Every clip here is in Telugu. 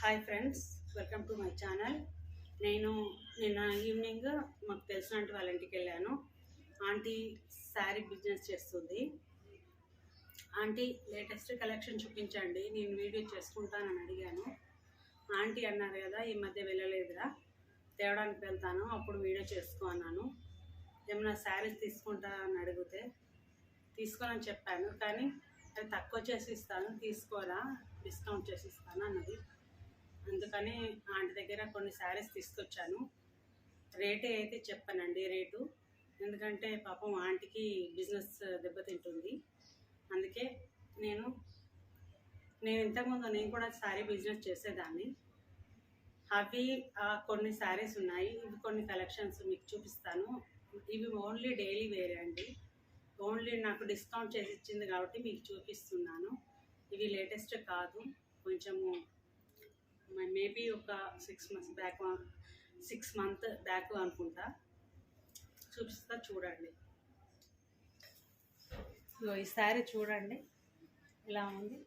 Hi friends welcome to my channel నేను నిన్న ఈవినింగ్ మాకు తెలిసిన ఆంటీ వాళ్ళ ఇంటికి వెళ్ళాను. ఆంటీ శారీ బిజినెస్ చేస్తుంది. ఆంటీ లేటెస్ట్ కలెక్షన్ చూపించండి నేను వీడియో చేసుకుంటానని అడిగాను. ఆంటీ అన్నారు కదా ఈ మధ్య వెళ్ళలేదురా తేవడానికి వెళ్తాను అప్పుడు వీడియో చేసుకో అన్నాను. ఏమైనా శారీస్ తీసుకుంటా అని అడిగితే తీసుకోనని చెప్పాను. కానీ అది తక్కువ చేసి ఇస్తాను తీసుకోరా డిస్కౌంట్ చేసి ఇస్తాను అన్నది. అందుకని ఆంటీ దగ్గర కొన్ని శారీస్ తీసుకొచ్చాను. రేటే అయితే చెప్పానండి రేటు. ఎందుకంటే పాపం ఆంటీకి బిజినెస్ దెబ్బతింటుంది. అందుకే నేను నేను ఇంతకుముందు నేను కూడా శారీ బిజినెస్ చేసేదాన్ని. అవి కొన్ని శారీస్ ఉన్నాయి. ఇవి కొన్ని కలెక్షన్స్ మీకు చూపిస్తాను. ఇవి ఓన్లీ డైలీ వేరే అండి. ఓన్లీ నాకు డిస్కౌంట్ చేసి ఇచ్చింది కాబట్టి మీకు చూపిస్తున్నాను. ఇవి లేటెస్ట్ కాదు. కొంచెము మేబీ ఒక six months back six month back అనుకుంటా. చూపిస్తా చూడండి. సో ఈ శారీ చూడండి. ఇలా ఉంది?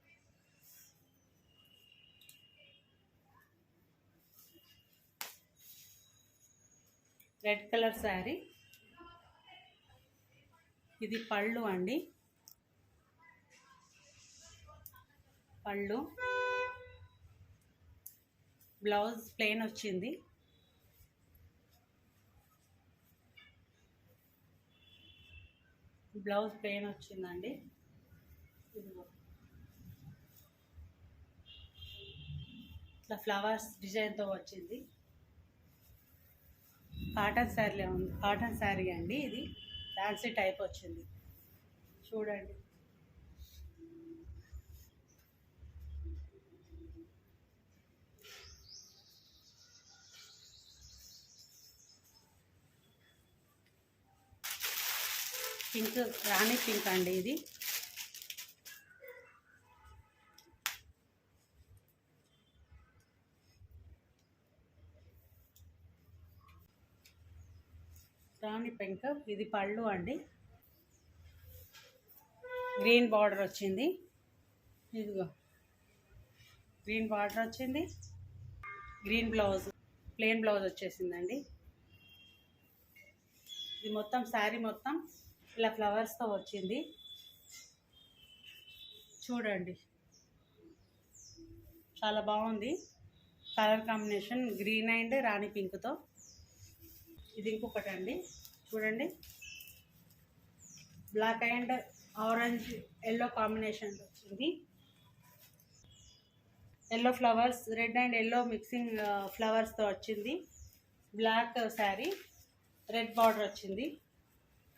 Red colour sari. ఇది పళ్ళు అండి. పళ్ళు. బ్లౌజ్ ప్లెయిన్ వచ్చింది. బ్లౌజ్ ప్లెయిన్ వచ్చిందండి. ఇట్లా ఫ్లవర్స్ డిజైన్తో వచ్చింది. కాటన్ శారీలే ఉంది. కాటన్ శారీ అండి ఇది. ఫ్యాన్సీ టైప్ వచ్చింది. చూడండి. పింక్ రాణి పింక్ అండి ఇది. రాణి పింక్ ఇది పళ్ళు అండి. గ్రీన్ బార్డర్ వచ్చింది. ఇదిగో గ్రీన్ బార్డర్ వచ్చింది. గ్రీన్ బ్లౌజ్ ప్లెయిన్ బ్లౌజ్ వచ్చేసిందండి. ఇది మొత్తం శారీ మొత్తం ఇలా ఫ్లవర్స్తో వచ్చింది. చూడండి. చాలా బాగుంది. కలర్ కాంబినేషన్ గ్రీన్ అండ్ రాణి పింక్తో ఇది ఇంకొకటి అండి. చూడండి. Black and orange yellow combination వచ్చింది. Yellow flowers red and yellow mixing ఫ్లవర్స్తో వచ్చింది. బ్లాక్ శారీ రెడ్ బార్డర్ వచ్చింది.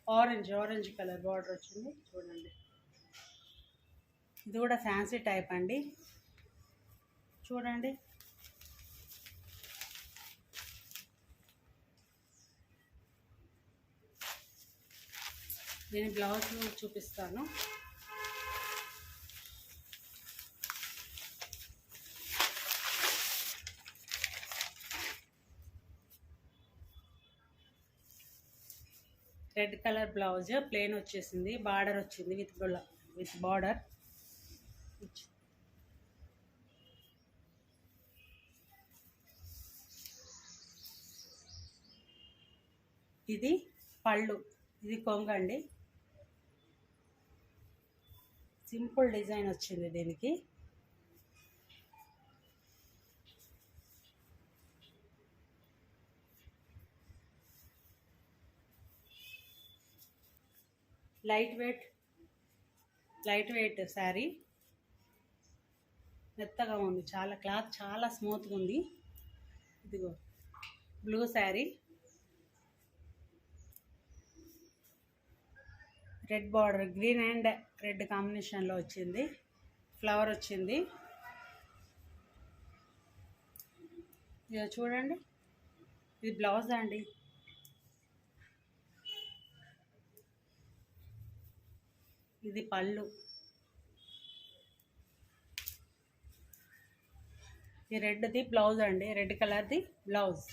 ఆరెంజ్ ఆరెంజ్ కలర్ బార్డర్ వచ్చింది. చూడండి. ఇది కూడా ఫ్యాన్సీ టైప్ అండి. చూడండి. నేను బ్లౌజ్ చూపిస్తాను. రెడ్ కలర్ బ్లౌజ్ ప్లెయిన్ వచ్చేసింది బార్డర్ వచ్చింది విత్ విత్ బార్డర్. ఇది పళ్ళు ఇది కొంగండి సింపుల్ డిజైన్ వచ్చింది దీనికి. Light weight light weight sari మెత్తగా ఉంది చాలా క్లాత్ చాలా స్మూత్గా ఉంది. ఇదిగో blue sari red border green and red కాంబినేషన్లో వచ్చింది. ఫ్లవర్ వచ్చింది. ఇక చూడండి. ఇది బ్లౌజ్ అండి. ఇది పళ్ళు. ఈ రెడ్ది బ్లౌజ్ అండి. రెడ్ కలర్ది బ్లౌజ్.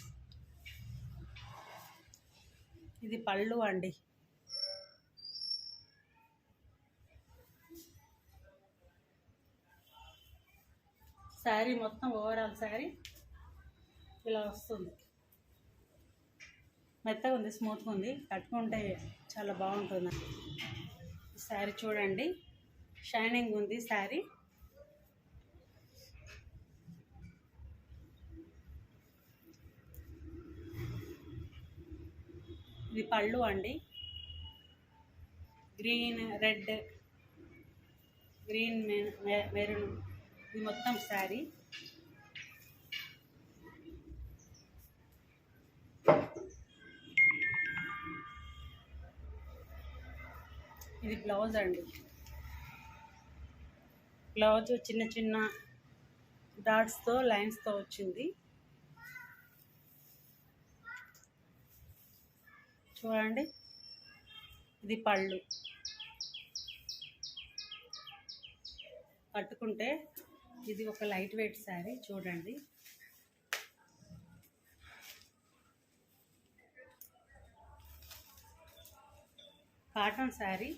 ఇది పళ్ళు అండి. శారీ మొత్తం ఓవరాల్ శారీ. ఇలా వస్తుంది. మెత్తగా ఉంది స్మూత్గా ఉంది కట్టుకుంటే చాలా బాగుంటుంది శారీ చూడండి. షైనింగ్ ఉంది శారీ. ఇది పళ్ళు అండి. Green red green maroon. ఇది మొత్తం శారీ. ఇది బ్లౌజ్ అండి. బ్లౌజ్ చిన్న చిన్న డాట్స్తో లైన్స్తో వచ్చింది. చూడండి. ఇది పళ్ళు. కట్టుకుంటే ఇది ఒక లైట్ వెయిట్ శారీ చూడండి. కాటన్ శారీ.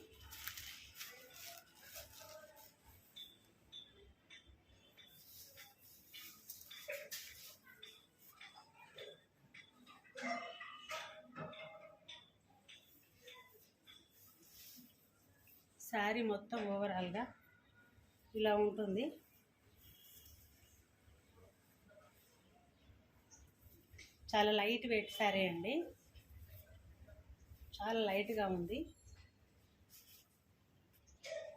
శారీ మొత్తం ఓవరాల్గా ఇలా ఉంటుంది. చాలా లైట్ వెయిట్ శారీ అండి. చాలా లైట్గా ఉంది.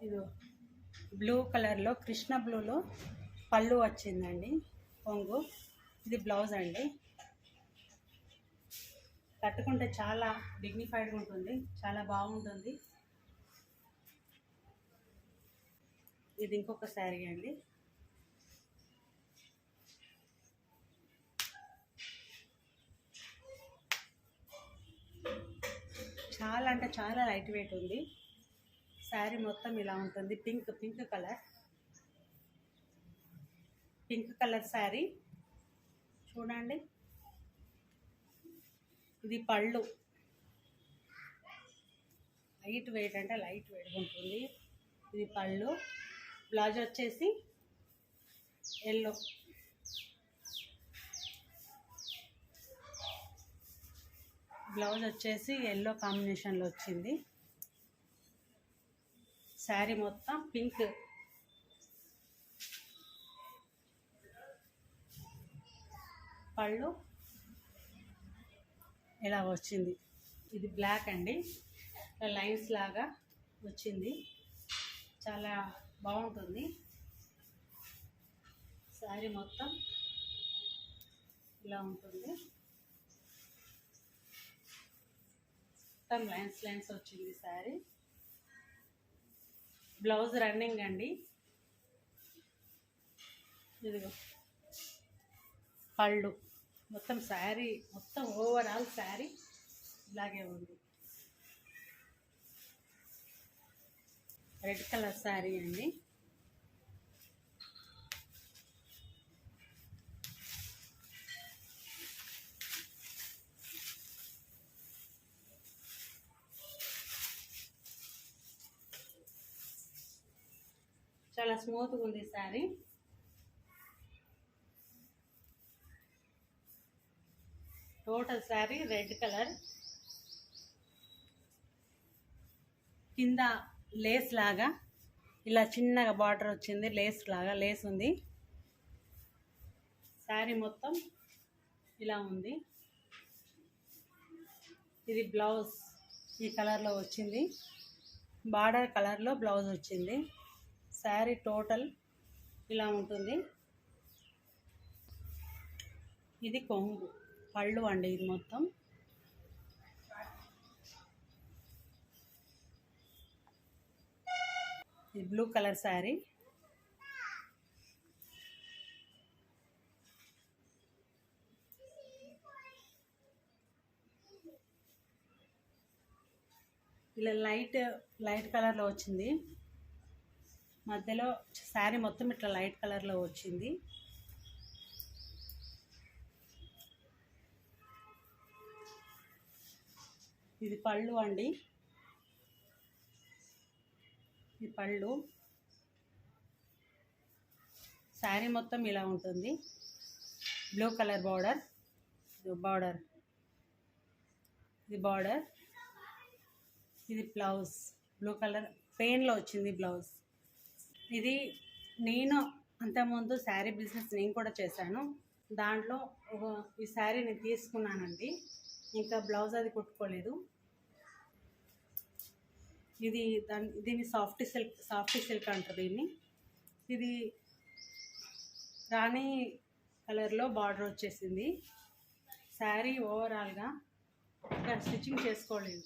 ఇది బ్లూ కలర్లో కృష్ణ బ్లూలో పళ్ళు వచ్చిందండి. కొంగు. ఇది బ్లౌజ్ అండి. కట్టుకుంటే చాలా డిగ్నిఫైడ్గా ఉంటుంది. చాలా బాగుంటుంది. ఇది ఇంకొక శారీ అండి. చాలా అంటే చాలా లైట్ వెయిట్ ఉంది. శారీ మొత్తం ఇలా ఉంటుంది. Pink pink colour. Pink colour sari. చూడండి. ఇది పళ్ళు. లైట్ వెయిట్ అంటే లైట్ వెయిట్ ఉంటుంది. ఇది పళ్ళు. బ్లౌజ్ వచ్చేసి ఎల్లో. బ్లౌజ్ వచ్చేసి ఎల్లో కాంబినేషన్లో వచ్చింది. శారీ మొత్తం పింక్. పళ్ళు ఇలా వచ్చింది. ఇది బ్లాక్ అండి. లైన్స్ లాగా వచ్చింది. చాలా బాగుంటుంది. శారీ మొత్తం ఇలా ఉంటుంది. మొత్తం లైన్స్ లైన్స్ వచ్చింది శారీ బ్లౌజ్ రన్నింగ్ అండి. ఇదిగో పళ్ళు. మొత్తం శారీ మొత్తం ఓవరాల్ శారీ ఇలాగే ఉంది. రెడ్ కలర్ శారీ అండి. చాలా స్మూత్గా ఉంది sari total sari red colour. కింద లేస్ లాగా ఇలా చిన్నగా బార్డర్ వచ్చింది లేస్ లాగా లేస్ ఉంది. శారీ మొత్తం ఇలా ఉంది. ఇది బ్లౌజ్ ఈ కలర్లో వచ్చింది. బార్డర్ కలర్లో బ్లౌజ్ వచ్చింది. శారీ టోటల్ ఇలా ఉంటుంది. ఇది కొంగు పళ్ళు అండి ఇది మొత్తం. ఇది బ్లూ కలర్ శారీ. ఇలా లైట్ లైట్ కలర్లో వచ్చింది. మధ్యలో శారీ మొత్తం ఇట్లా లైట్ కలర్లో వచ్చింది. ఇది పళ్ళు అండి. పళ్ళు. శారీ మొత్తం ఇలా ఉంటుంది. Blue colour border. బార్డర్. ఇది బార్డర్. ఇది బ్లౌజ్. Blue colour. పెయిన్లో వచ్చింది బ్లౌజ్. ఇది నేను అంతకుముందు శారీ బిజినెస్ నేను కూడా చేశాను. దాంట్లో ఒక- ఈ శారీ నేను తీసుకున్నానండి. ఇంకా బ్లౌజ్ అది కుట్టుకోలేదు. ఇది దాని దీన్ని సాఫ్ట్ సిల్క్ సాఫ్ట్ సిల్క్ అంటారు దీన్ని. ఇది రాణి కలర్లో బార్డర్ వచ్చేసింది. శారీ ఓవరాల్గా ఇక్కడ స్టిచ్చింగ్ చేసుకోలేదు.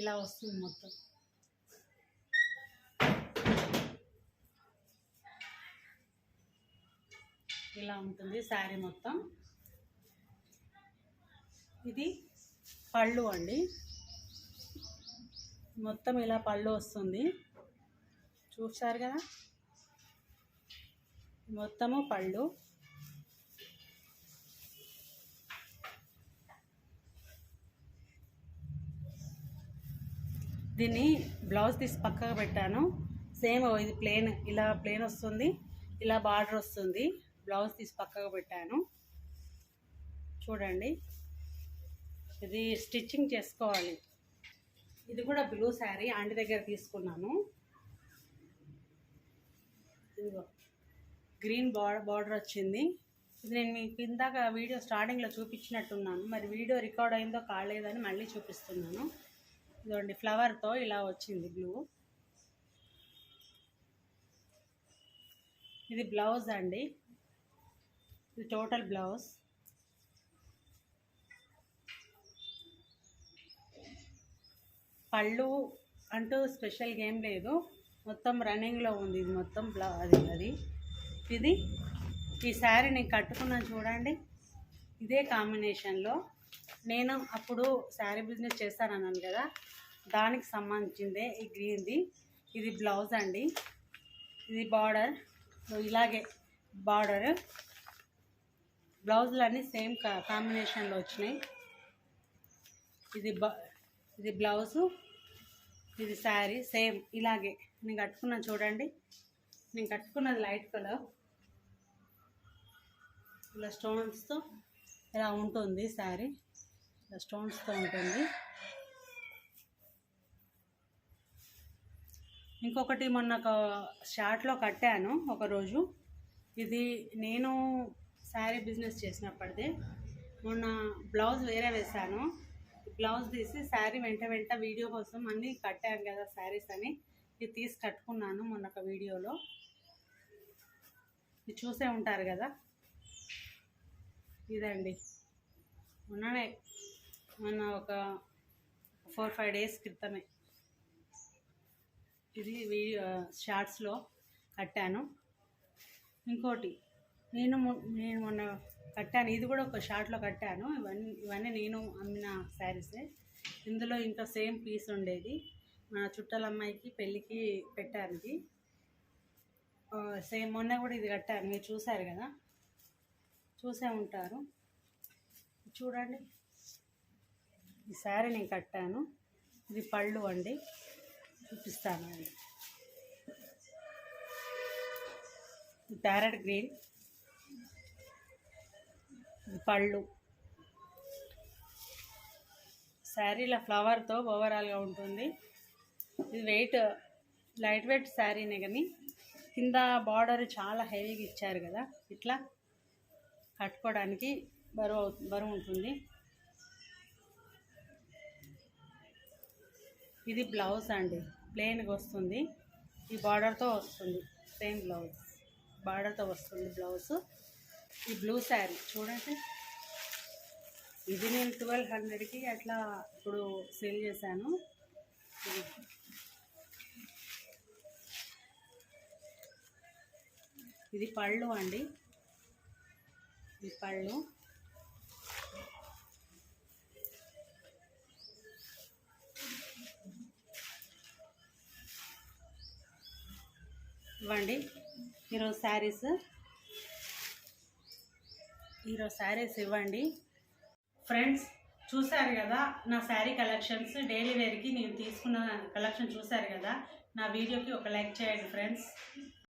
ఇలా వస్తుంది మొత్తం. ఇలా ఉంటుంది శారీ మొత్తం. ఇది పళ్ళు అండి. మొత్తం ఇలా పళ్ళు వస్తుంది. చూసారు కదా? మొత్తము పళ్ళు. దీన్ని బ్లౌజ్ తీసి పక్కకు పెట్టాను. సేమ్ ఇది ప్లేన్ ఇలా ప్లేన్ వస్తుంది ఇలా బార్డర్ వస్తుంది. బ్లౌజ్ తీసి పక్కకు పెట్టాను. చూడండి. ఇది స్టిచ్చింగ్ చేసుకోవాలి. ఇది కూడా బ్లూ శారీ ఆంటీ దగ్గర తీసుకున్నాను. ఇదిగో గ్రీన్ బార్డర్ బార్డర్ వచ్చింది. ఇది నేను మీకు ఇందాక వీడియో స్టార్టింగ్లో చూపించినట్టున్నాను. మరి వీడియో రికార్డ్ అయిందో కాలేదని మళ్ళీ చూపిస్తున్నాను. ఇదిగోండి ఫ్లవర్తో ఇలా వచ్చింది బ్లూ ఇది బ్లౌజ్ అండి. ఇది టోటల్ బ్లౌజ్ పళ్ళు అంటూ స్పెషల్గా ఏం లేదు. మొత్తం రన్నింగ్లో ఉంది. ఇది మొత్తం బ్లౌ అది అది. ఇది ఈ శారీ నేను కట్టుకున్నాను చూడండి. ఇదే కాంబినేషన్లో నేను అప్పుడు శారీ బిజినెస్ చేస్తానన్నాను కదా. దానికి సంబంధించిందే ఈ గ్రీన్ది ఇది బ్లౌజ్ అండి. ఇది బార్డర్ ఇలాగే బార్డర్ బ్లౌజులు అన్నీ సేమ్ కా కాంబినేషన్లో వచ్చినాయి. ఇది బ ఇది బ్లౌజు ఇది శారీ సేమ్ ఇలాగే నేను కట్టుకున్నాను చూడండి. నేను కట్టుకున్నది లైట్ కలర్. ఇలా స్టోన్స్తో ఇలా ఉంటుంది శారీ. ఇలా స్టోన్స్తో ఉంటుంది. ఇంకొకటి మొన్న ఒక షార్ట్లో కట్టాను ఒకరోజు. ఇది నేను శారీ బిజినెస్ చేసినప్పటిదే. మొన్న బ్లౌజ్ వేరే వేశాను. బ్లౌజ్ తీసి శారీ వెంట వెంట వీడియో కోసం అన్నీ కట్టాను కదా శారీస్ అని. ఇది తీసి కట్టుకున్నాను మొన్న ఒక వీడియోలో. ఇది చూసే ఉంటారు కదా. ఇదండి. మొన్ననే మొన్న ఒక ఫోర్ ఫైవ్ డేస్ క్రితమే ఇది వీడియో షార్ట్స్లో కట్టాను. ఇంకోటి నేను మొ- నేను మొన్న కట్టాను. ఇది కూడా ఒక షార్ట్లో కట్టాను. ఇవన్నీ ఇవన్నీ నేను అమ్మిన శారీసే ఇందులో ఇంకా సేమ్ పీస్ ఉండేది. మా చుట్టాల అమ్మాయికి పెళ్ళికి పెట్టారు ఇది. సేమ్ మొన్న కూడా ఇది కట్టాను. మీరు చూశారు కదా? చూసే ఉంటారు. చూడండి. ఈ శారీ నేను కట్టాను. ఇది పళ్ళు అండి. చూపిస్తాను. అండి ప్యారెట్ గ్రీన్. పళ్ళు. శారీల ఫ్లవర్తో ఓవరాల్గా ఉంటుంది. ఇది వెయిట్ లైట్ వెయిట్ శారీనే కానీ కింద బార్డర్ చాలా హెవీగా ఇచ్చారు కదా. ఇట్లా కట్టుకోవడానికి బరువు బరువు ఉంటుంది. ఇది బ్లౌజ్ అండి. ప్లెయిన్గా వస్తుంది. ఈ బార్డర్తో వస్తుంది. Same blouse. బార్డర్తో వస్తుంది బ్లౌజ్. ఈ బ్లూ శారీ చూడండి. ఇది నేను ట్వెల్వ్ హండ్రెడ్కి అట్లా ఇప్పుడు సేల్ చేశాను. ఇది. ఇది పళ్ళు అండి. ఇది పళ్ళు. ఇవ్వండి. ఈరోజు శారీస్. ఈరోజు శారీస్ ఇవ్వండి. ఫ్రెండ్స్ చూశారు కదా నా శారీ కలెక్షన్స్ డైలీ వేర్కి నేను తీసుకున్న కలెక్షన్ చూశారు కదా నా వీడియోకి ఒక లైక్ చేయండి ఫ్రెండ్స్.